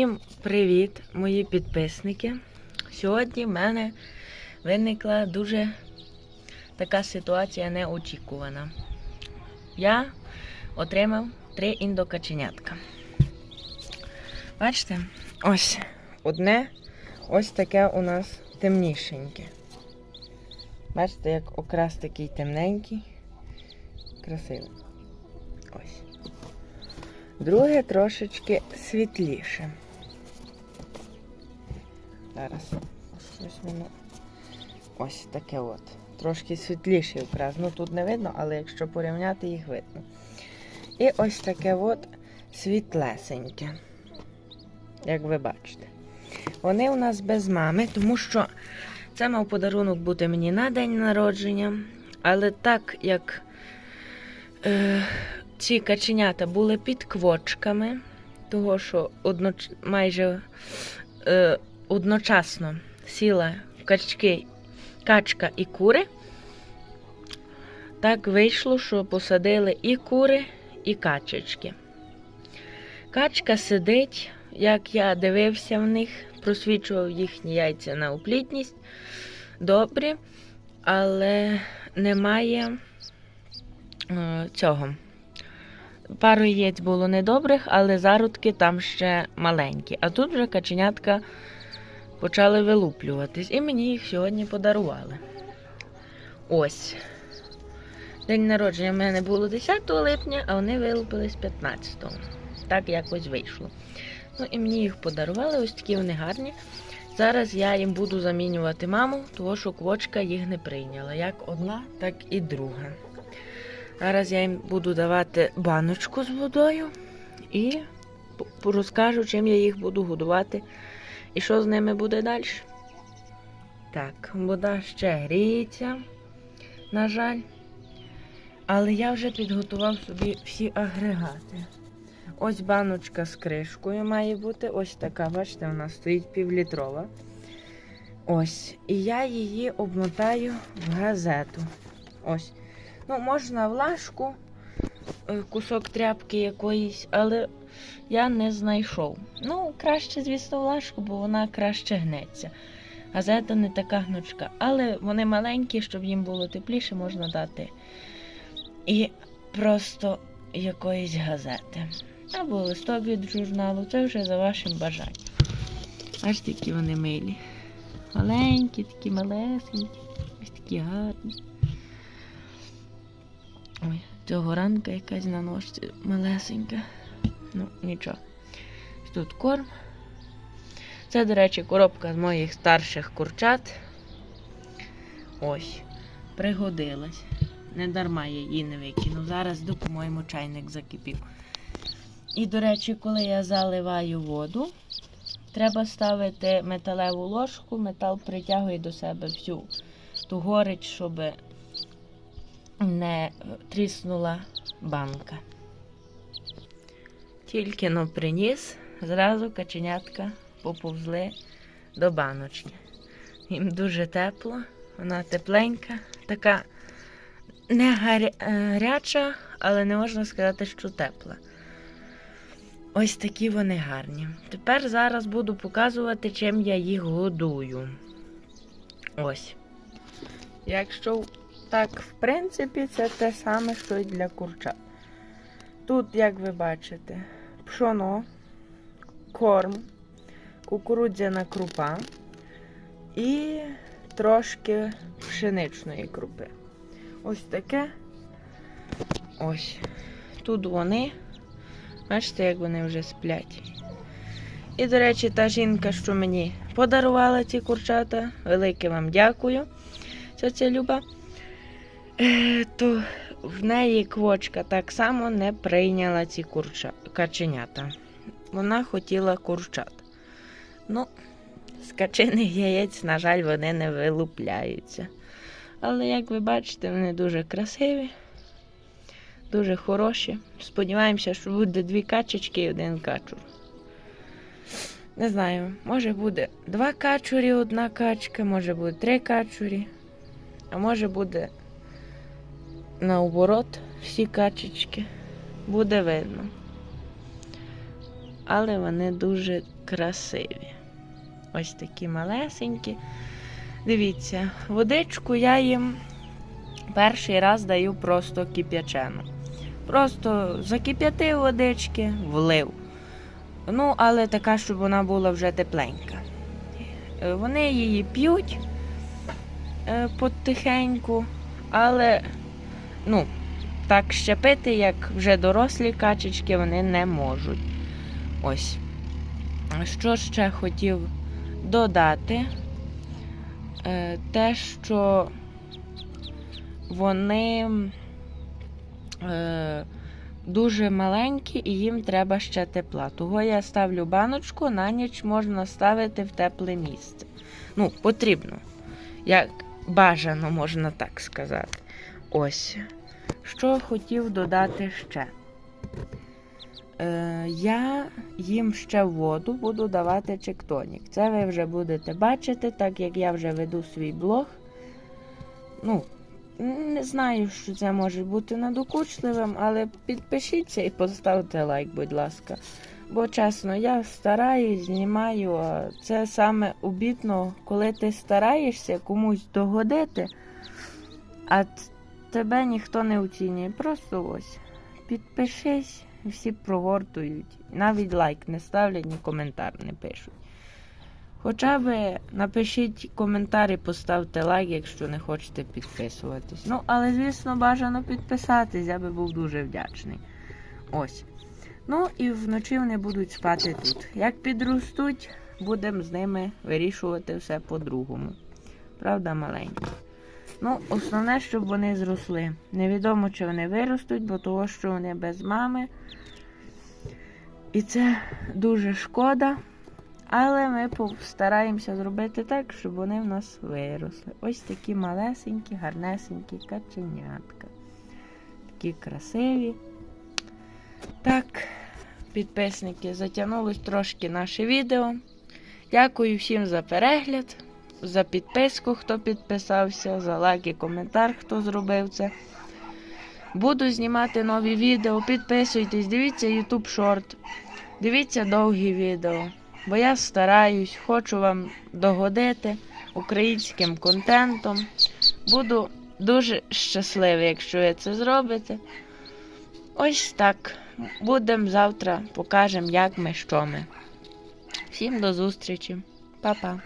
Всім привіт, мої підписники. Сьогодні в мене виникла дуже така ситуація неочікувана. Я отримав три індокаченятка. Бачите, ось одне, ось таке у нас темнішеньке. Бачите, як окрас такий темненький. Красивий. Ось. Друге трошечки світліше. Зараз ось воно. Ось таке от. Трошки світліший окрас. Ну тут не видно, але якщо порівняти, їх видно. І ось таке от світлесеньке. Як ви бачите. Вони у нас без мами, тому що це мав подарунок бути мені на день народження. Але так як е, ці каченята були під квочками, того що одноч... майже е, одночасно сіла качки, качка і кури, так вийшло, що посадили і кури, і качечки. Качка сидить, як я дивився в них, просвічував їхні яйця на оплідність. Добрі, але немає е, цього. Пару яєць було недобрих, але зародки там ще маленькі. А тут вже каченятка почали вилуплюватись. І мені їх сьогодні подарували. Ось. День народження в мене було 10 липня, а вони вилупились 15-го. Так якось вийшло. Ну і мені їх подарували, ось такі вони гарні. Зараз я їм буду замінювати маму, тому що квочка їх не прийняла. Як одна, так і друга. Зараз я їм буду давати баночку з водою і розкажу, чим я їх буду годувати і що з ними буде далі. Так, вода ще гріється, на жаль. Але я вже підготував собі всі агрегати. Ось баночка з кришкою має бути. Ось така, бачите, вона стоїть півлітрова. Ось. І я її обмотаю в газету. Ось. Ну, можна влажку, е, кусок тряпки якоїсь, але я не знайшов. Ну, краще, звісно, влажку, бо вона краще гнеться. Газета не така гнучка. Але вони маленькі, щоб їм було тепліше, можна дати. І просто якоїсь газети. Або листок від журналу, це вже за вашим бажанням. Аж такі вони милі. Маленькі, такі малесенькі, ось такі гарні. Ой, цього ранка якась на ножці малесенька. Ну, нічого. Тут корм. Це, до речі, коробка з моїх старших курчат. Ось, пригодилась. Не дарма я її не викинув. Зараз по-моєму, чайник закипів. І, до речі, коли я заливаю воду, треба ставити металеву ложку, метал притягує до себе всю ту горич, щоб не тріснула банка. Тільки но приніс, зразу каченятка поповзли до баночки. Їм дуже тепло, вона тепленька, така не е, гаряча, але не можна сказати, що тепла. Ось такі вони гарні. Тепер зараз буду показувати, чим я їх годую. Ось. Якщо так, в принципі, це те саме, що і для курчат. Тут, як ви бачите, пшоно, корм, кукурудзяна крупа і трошки пшеничної крупи. Ось таке. Ось. Тут вони. Бачите, як вони вже сплять. І, до речі, та жінка, що мені подарувала ці курчата, велике вам дякую. Це Ця Люба. Е, то в неї квочка так само не прийняла ці курча... каченята. Вона хотіла курчат. Ну, з качених яєць, на жаль, вони не вилупляються. Але, як ви бачите, вони дуже красиві, дуже хороші. Сподіваємося, що буде дві качечки і один качур. Не знаю, може буде два качурі, одна качка, може буде три качурі, а може буде наоборот всі качечки. Буде видно. Але вони дуже красиві. Ось такі малесенькі. Дивіться, водичку я їм перший раз даю просто кип'ячену. Просто закип'ятив водички, влив. Ну, але така, щоб вона була вже тепленька. Вони її п'ють е, потихеньку, але ну, так ще пити, як вже дорослі качечки, вони не можуть. Ось. Що ще хотів додати? Е, Те, що вони е, дуже маленькі і їм треба ще тепла. Того я ставлю баночку, на ніч можна ставити в тепле місце. Ну, потрібно. Як бажано, можна так сказати. Ось. Що хотів додати ще? Е, я їм ще воду буду давати чектонік. Це ви вже будете бачити, так як я вже веду свій блог. Ну, не знаю, що це може бути надокучливим, але підпишіться і поставте лайк, будь ласка. Бо чесно, я стараюсь, знімаю, це саме обідно, коли ти стараєшся комусь догодити, а тебе ніхто не оцінює. Просто ось підпишись, всі прогортують. Навіть лайк не ставлять, ні коментар не пишуть. Хоча б напишіть коментар і поставте лайк, якщо не хочете підписуватись. Ну, але, звісно, бажано підписатись, я би був дуже вдячний. Ось. Ну і вночі вони будуть спати тут. Як підростуть, будемо з ними вирішувати все по-другому. Правда, маленькі. Ну, основне, щоб вони зросли. Невідомо, чи вони виростуть, бо того, що вони без мами. І це дуже шкода. Але ми постараємося зробити так, щоб вони в нас виросли. Ось такі малесенькі, гарнесенькі каченятка. Такі красиві. Так, підписники, затягнулось трошки наше відео. Дякую всім за перегляд, за підписку, хто підписався, за лайк і коментар, хто зробив це. Буду знімати нові відео. Підписуйтесь, дивіться YouTube Short, дивіться довгі відео. Бо я стараюсь, хочу вам догодити українським контентом. Буду дуже щасливий, якщо ви це зробите. Ось так. Будемо завтра, покажемо, як ми що ми. Всім до зустрічі. Па-па.